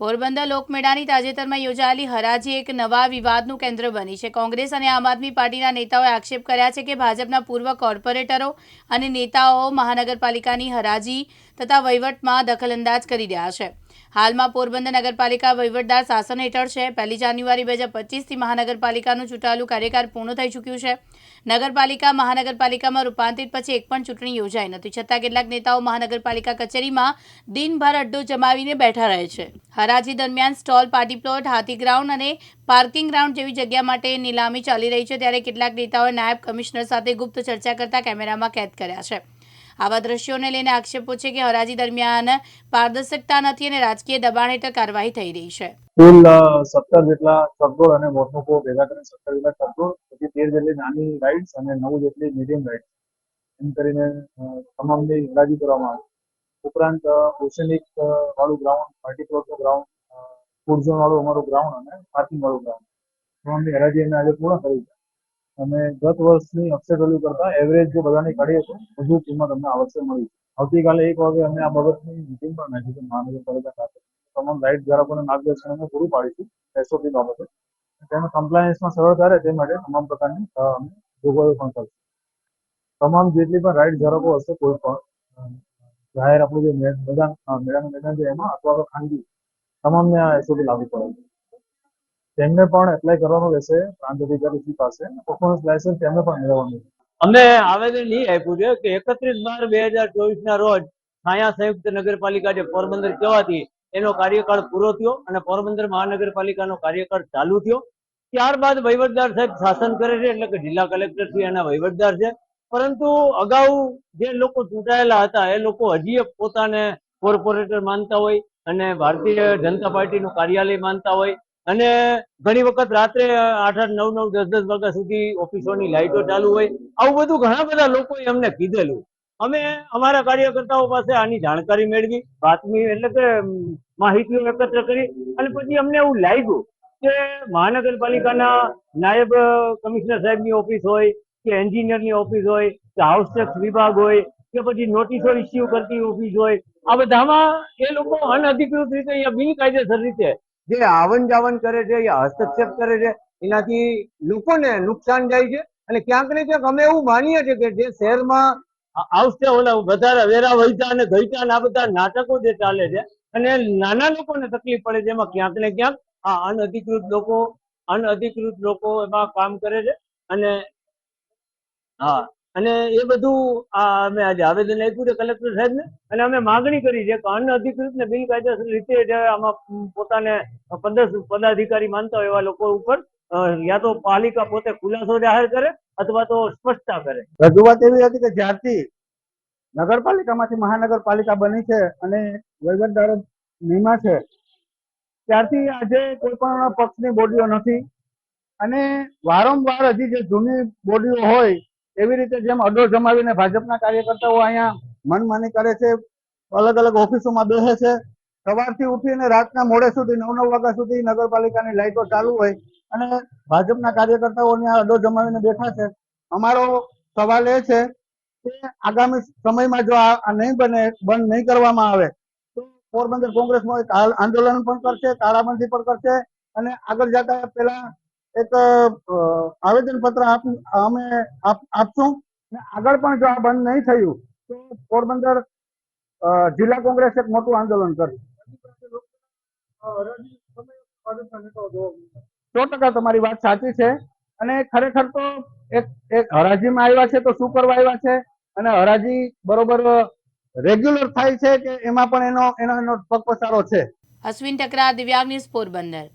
પોરબંદર લોકમેળાની તાજેતરમાં યોજાયેલી હરાજી એક નવા વિવાદનું કેન્દ્ર બની છે. કોંગ્રેસ અને આમ આદમી પાર્ટીના નેતાઓએ આક્ષેપ કર્યા છે કે ભાજપના પૂર્વ કોર્પોરેટરો અને નેતાઓ મહાનગરપાલિકાની હરાજી તથા વહીવટમાં દખલઅંદાજ કરી રહ્યા છે. હાલમાં પોરબંદર નગરપાલિકા વહીવટદાર શાસન હેઠળ છે. પહેલી જાન્યુઆરી બે હજાર પચીસથી મહાનગરપાલિકાનું ચૂંટાયેલું કાર્યકાળ પૂર્ણ થઈ ચૂક્યું છે. નગરપાલિકા મહાનગરપાલિકામાં રૂપાંતરિત પછી એક પણ ચૂંટણી યોજાઈ નથી. છતાં કેટલાક નેતાઓ મહાનગરપાલિકા કચેરીમાં દિનભર અડ્ડો જમાવીને બેઠા રહે છે. હરાજી દરમિયાન સ્ટોલ, પાર્ટી પ્લોટ, હાથી ગ્રાઉન્ડ અને પાર્કિંગ ગ્રાઉન્ડ જેવી જગ્યા માટે નીલામી ચાલી રહી છે. ત્યારે કેટલાક નેતાઓએ નાયબ કમિશનર સાથે ગુપ્ત ચર્ચા કરતા કેમેરામાં કેદ કર્યા છે. આવા દ્રશ્યોને લઈને આક્ષેપો છે કે હરાજી દરમિયાન પારદર્શકતા નથી અને રાજકીય દબાણ હેઠળ કાર્યવાહી થઈ રહી છે. કુલ સત્તર જેટલા ચકડોળ અને મોટમોકો ભેગા કરીને સત્તર જેટલા ચકડોળ પછી તેર જેટલી નાની રાઇડ્સ અને નવ જેટલી મીડિયમ રાઇડ્સ એમ કરીને તમામની હરાજી કરવામાં આવી. ઉપરાંત ઓશનિક વાળું ગ્રાઉન્ડ પાર્ટી પ્લોટનું ગ્રાઉન્ડ ફૂડ ઝોન વાળું અમારું ગ્રાઉન્ડ અને પાર્કિંગ વાળું ગ્રાઉન્ડ તમામની હરાજી અમે આજે પૂર્ણ કરી છે અને ગત વર્ષની અક્ષર વેલ્યુ કરતા એવરેજ જો બધાની કાઢીએ તો વધુ કિંમત અમને આ મળી આવતીકાલે એક વાગે અમે આ બાબતની મિટિંગ પણ છે મહાનગરપાલિકા સાથે તમામ રાઇડ ધારકોને માર્ગદર્શન અમે પૂરું પાડીશું એસઓપી બાબતે. તેમાં કમ્પ્લાયન્સમાં સરળતા રહે તે માટે તમામ પ્રકારની અમે જોગવાઈઓ પણ કરશું. તમામ જેટલી પણ રાઇડ ધારકો હશે, કોઈ પણ જાહેર આપણું જે મેદાન મેળાનું મેદાન છે એમાં અથવા તો ખાનગી, તમામને આ એસઓપી લાગુ પડે. છે તેમને પણ એપ્લાય કરવાનું રહેશે પ્રાંત અધિકારી પાસે. પરફોર્મન્સ લાયસન્સ તેમને પણ મેળવવાનું. અમે આવેદન એ આપ્યું છે કે એકત્રીસ બાર બે હજાર ચોવીસ ના રોજ છાયા સંયુક્ત નગરપાલિકા જે પોરબંદર કહેવાતી, એનો કાર્યકાળ પૂરો થયો અને પોરબંદર મહાનગરપાલિકાનો કાર્યકાળ ચાલુ થયો. ત્યારબાદ વહીવટદાર સાહેબ શાસન કરે છે, એટલે કે જિલ્લા કલેક્ટર છે એના વહીવટદાર છે. પરંતુ અગાઉ જે લોકો ચૂંટાયેલા હતા, એ લોકો હજી પોતાને કોર્પોરેટર માનતા હોય અને ભારતીય જનતા પાર્ટીનું કાર્યાલય માનતા હોય. અને ઘણી વખત રાત્રે આઠ આઠ, નવ નવ, દસ દસ વાગ્યા સુધી ઓફિસોની લાઇટો ચાલુ હોય. આવું બધું ઘણા બધા લોકોએ અમને કીધેલું. અમે અમારા કાર્યકર્તાઓ પાસે આની જાણકારી મેળવી, બાતમી એટલે કે માહિતીઓ એકત્ર કરી અને પછી અમને એવું લાગ્યું કે મહાનગરપાલિકાના નાયબ કમિશનર સાહેબની ઓફિસ હોય કે એન્જિનિયરની ઓફિસ હોય, કે હાઉસ ટેક્સ વિભાગ હોય, કે પછી નોટિસો ઇસ્યુ કરતી ઓફિસ હોય. આ બધામાં એ લોકો અનઅધિકૃત રીતે અહીંયા બિનકાયદેસર રીતે જે આવન જાવન કરે છે યા હસ્તક્ષેપ કરે છે, એનાથી લોકોને નુકસાન જાય છે. અને ક્યાંક ને ક્યાંક અમે એવું માનીએ છીએ કે જે શહેરમાં આવશે ઓલા વધારે વેરા વૈતા અને ગઈતા આ બધા નાટકો જે ચાલે છે, અને નાના લોકોને તકલીફ પડે છે, એમાં ક્યાંક ને ક્યાંક આ અનઅધિકૃત લોકો અનઅધિકૃત લોકો એમાં કામ કરે છે. અને હા અને એ બધું આ અમે આજે આવેદન આપ્યું છે કલેક્ટર સાહેબને. અને અમે માગણી કરી છે કે અનઅધિકૃત ને બિનકાયદેસર રીતે જે આમાં પોતાને પદ પદાધિકારી માનતા હોય એવા લોકો ઉપર યા તો પાલિકા પોતે ખુલાસો જાહેર કરે અથવા તો સ્પષ્ટતા કરે. રજૂઆત એવી હતી કે જ્યારથી નગરપાલિકામાંથી મહાનગરપાલિકા બની છે અને વહીવટદારો નિમા છે, ત્યારથી આજે કોઈ પણ પક્ષની બોડીઓ નથી. અને વારંવાર હજી જે જૂની બોડીઓ હોય એવી રીતે જેમ અડો જમાવીને ભાજપના કાર્યકર્તાઓ અહીંયા મનમાની કરે છે, અલગ અલગ ઓફિસોમાં બેસે છે, સવારથી ઉઠીને રાતના મોડે સુધી નવ નવ વાગ્યા સુધી નગરપાલિકાની લાઈટો ચાલુ હોય અને ભાજપના કાર્યકર્તાઓને અડ્ડો જમાવીને બેઠા છે. અમારો સવાલ એ છે કે આગામી સમયમાં જો આ નહીં બને, બંધ નહીં કરવામાં આવે, તો પોરબંદર કોંગ્રેસમાં એક આંદોલન પણ કરશે, તાળાબંધી પણ કરશે અને આગળ જતા પેલા એક આવેદન પત્ર અમે આપ- આપશું. અને આગળ પણ જો આ બંધ નહીં થયું, તો પોરબંદર જિલ્લા કોંગ્રેસ એક મોટું આંદોલન કરશે સો ટકા તમારી વાત સાચી છે. અને ખરેખર તો એક એક હરાજીમાં આવ્યા છે તો શું કરવા આવ્યા છે? અને હરાજી બરોબર રેગ્યુલર થાય છે કે એમાં પણ એનો એનો એનો પગપસારો છે? અશ્વિન ટકરા દિવ્યાંગ ન્યૂઝ પોરબંદર.